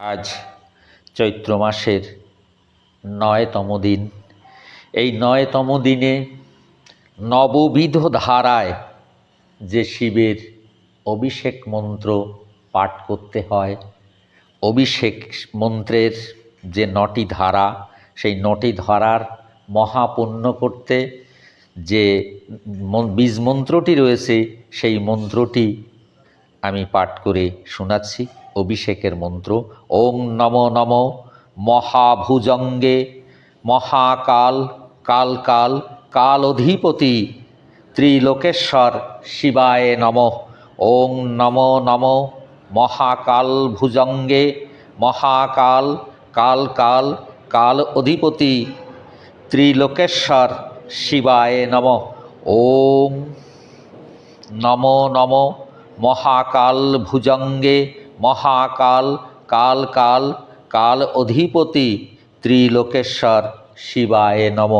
আজ চৈত্র মাসের নয়তম দিন। এই নয়তম দিনে নববিধ ধারায় যে শিবের অভিষেক মন্ত্র পাঠ করতে হয়, অভিষেক মন্ত্রের যে নটি ধারা, সেই নটি ধারার মহাপুণ্য করতে যে বীজ মন্ত্রটি রয়েছে, সেই মন্ত্রটি আমি পাঠ করে শোনাচ্ছি। অভিষেকের মন্ত্র, ওং নম নম, মহাভুজঙ্গে, মহাকাল কাল কাল কাল অধিপতি ত্রিলোকেশ্বর শিবায় নম, ওং নম নম মহাকাল ভুজঙ্গে মহাকাল কাল কাল কাল অধিপতি ত্রিলোকেশ্বর শিবায় নম ওম নম নম মহাকাল ভুজঙ্গে মহাকাল কাল কাল কাল অধিপতি ত্রিলোকেশ্বর শিবায় নম।